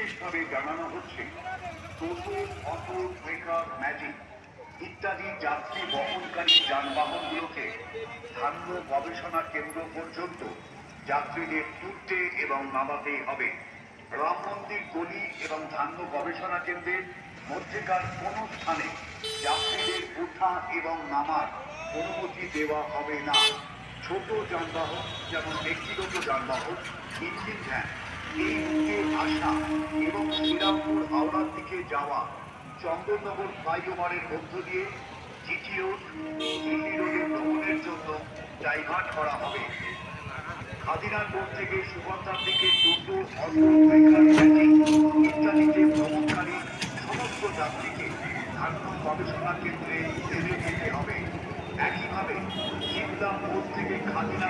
বিশেষভাবে জানানো হচ্ছে টোটো অটো ব্রেকার ম্যাজিক ইত্যাদি যাত্রী বহনকারী যানবাহনগুলোকে স্থানীয় গবেষণা কেন্দ্র পর্যন্ত যাত্রীদের তুলতে এবং নামাতে হবে। রাম মন্দির, গলি এবং ধান্য গবেষণা কেন্দ্রের মধ্যেকার কোন স্থানে যাত্রীদের উঠা এবং নামার অনুমতি দেওয়া হবে না। ছোট যানবাহন, যেমন ব্যক্তিগত যানবাহন, ইঞ্জিন ভ্যান, এই আসা যাওয়া চন্দননগর ফ্লাইওভারের মধ্য দিয়ে জিটি ভ্রমণের জন্য ডাইভার্ট করা হবে। মোড় থেকে সুগন্ধার দিকে ম্যাজিক ইত্যাদিতে ভ্রমণকারী সমস্ত যাত্রীকে ধান্য গবেষণা কেন্দ্রে নেমে যেতে হবে। একইভাবে সিমলা মোড় থেকে খাদিনার মোড়